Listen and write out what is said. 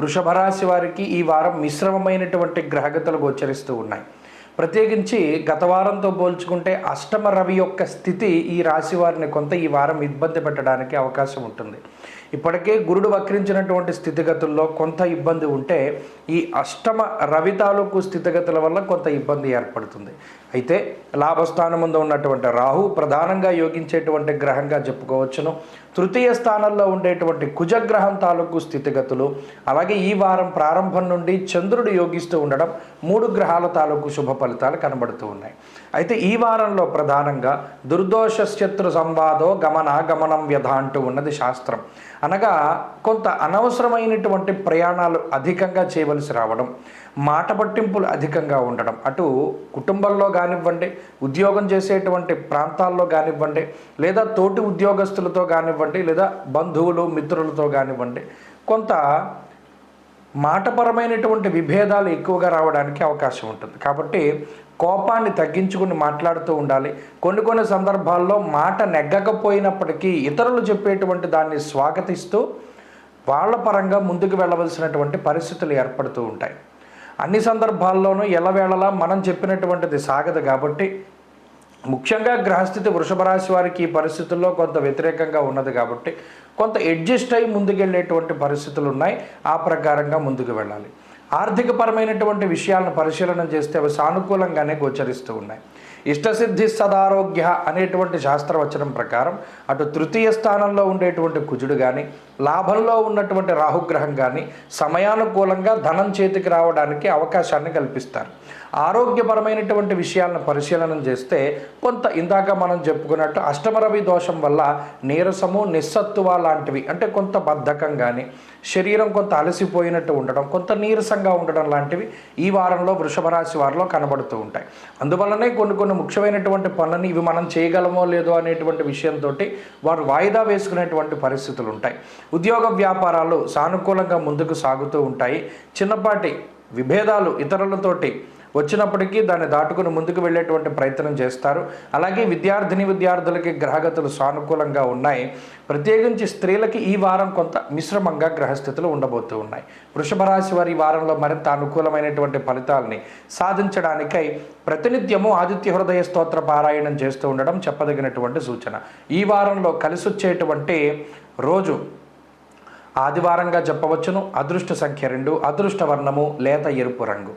వృషభ రాశి వారికి ఈ వారం మిశ్రమమైనటువంటి గ్రహగతులు గోచరిస్తూ ఉన్నాయి. ప్రత్యేకించి గత వారంతో పోల్చుకుంటే అష్టమ రవి యొక్క స్థితి ఈ రాశి వారిని కొంత ఈ వారం ఇబ్బంది పెట్టడానికి అవకాశం ఉంటుంది. ఇప్పటికే గురుడు వక్రించినటువంటి స్థితిగతుల్లో కొంత ఇబ్బంది ఉంటే ఈ అష్టమ రవి తాలూకు స్థితిగతుల వల్ల కొంత ఇబ్బంది ఏర్పడుతుంది. అయితే లాభస్థానం ముందు ఉన్నటువంటి రాహు ప్రధానంగా యోగించేటువంటి గ్రహంగా చెప్పుకోవచ్చును. తృతీయ స్థానంలో ఉండేటువంటి కుజగ్రహం తాలూకు స్థితిగతులు అలాగే ఈ వారం ప్రారంభం నుండి చంద్రుడు యోగిస్తూ ఉండడం మూడు గ్రహాల తాలూకు శుభ ఫలితాలు కనబడుతూ ఉన్నాయి. అయితే ఈ వారంలో ప్రధానంగా దుర్దోష శత్రు సంవాదో గమనాగమనం వ్యధ అంటూ ఉన్నది శాస్త్రం. అనగా కొంత అనవసరమైనటువంటి ప్రయాణాలు అధికంగా చేయవలసి రావడం మాట పట్టింపులు అధికంగా ఉండడం అటు కుటుంబంలో కానివ్వండి ఉద్యోగం చేసేటువంటి ప్రాంతాల్లో కానివ్వండి లేదా తోటి ఉద్యోగస్తులతో కానివ్వండి లేదా బంధువులు మిత్రులతో కానివ్వండి కొంత మాటపరమైనటువంటి విభేదాలు ఎక్కువగా రావడానికి అవకాశం ఉంటుంది. కాబట్టి కోపాన్ని తగ్గించుకుని మాట్లాడుతూ ఉండాలి. కొన్ని కొన్ని సందర్భాల్లో మాట నెగ్గకపోయినప్పటికీ ఇతరులు చెప్పేటువంటి దాన్ని స్వాగతిస్తూ వాళ్ళ పరంగా ముందుకు వెళ్ళవలసినటువంటి పరిస్థితులు ఏర్పడుతూ ఉంటాయి. అన్ని సందర్భాల్లోనూ ఎల్లవేళలా మనం చెప్పినటువంటిది సాగదు కాబట్టి ముఖ్యంగా గ్రహస్థితి వృషభ రాశి వారికి ఈ పరిస్థితుల్లో కొంత వ్యతిరేకంగా ఉన్నది కాబట్టి కొంత అడ్జస్ట్ అయి ముందుకెళ్ళేటువంటి పరిస్థితులు ఉన్నాయి. ఆ ప్రకారంగా ముందుకు వెళ్ళాలి. ఆర్థికపరమైనటువంటి విషయాలను పరిశీలన చేస్తే అవి సానుకూలంగానే గోచరిస్తూ ఉన్నాయి. ఇష్టసిద్ధి సదారోగ్య అనేటువంటి శాస్త్రవచనం ప్రకారం అటు తృతీయ స్థానంలో ఉండేటువంటి కుజుడు కానీ లాభంలో ఉన్నటువంటి రాహుగ్రహం కానీ సమయానుకూలంగా ధనం చేతికి రావడానికి అవకాశాన్ని కల్పిస్తారు. ఆరోగ్యపరమైనటువంటి విషయాలను పరిశీలన చేస్తే కొంత ఇందాక మనం చెప్పుకున్నట్టు అష్టమరవి దోషం వల్ల నీరసము నిస్సత్తువ లాంటివి అంటే కొంత బద్ధకం కానీ శరీరం కొంత అలసిపోయినట్టు ఉండడం కొంత నీరసంగా ఉండడం లాంటివి ఈ వారంలో వృషభ రాశి వారిలో కనబడుతూ ఉంటాయి. అందువల్లనే కొన్ని కొన్ని ముఖ్యమైనటువంటి పనులని ఇవి మనం చేయగలమో లేదో అనేటువంటి విషయంతో వారు వాయిదా వేసుకునేటువంటి పరిస్థితులు ఉంటాయి ఉద్యోగ వ్యాపారాలు సానుకూలంగా ముందుకు సాగుతూ ఉంటాయి. చిన్నపాటి విభేదాలు ఇతరులతోటి వచ్చినప్పటికీ దాన్ని దాటుకుని ముందుకు వెళ్ళేటువంటి ప్రయత్నం చేస్తారు. అలాగే విద్యార్థిని విద్యార్థులకి గ్రహగతులు సానుకూలంగా ఉన్నాయి. ప్రత్యేకించి స్త్రీలకి ఈ వారం కొంత మిశ్రమంగా గ్రహస్థితులు ఉండబోతూ ఉన్నాయి. వృషభ రాశి వారి వారంలో మరింత అనుకూలమైనటువంటి ఫలితాలని సాధించడానికై ప్రతినిత్యము ఆదిత్య హృదయ స్తోత్ర పారాయణం చేస్తూ ఉండడం చెప్పదగినటువంటి సూచన. ఈ వారంలో కలిసొచ్చేటువంటి రోజు ఆదివారంగా చెప్పవచ్చును అదృష్ట సంఖ్య రెండు అదృష్ట వర్ణము లేత ఎరుపు రంగు.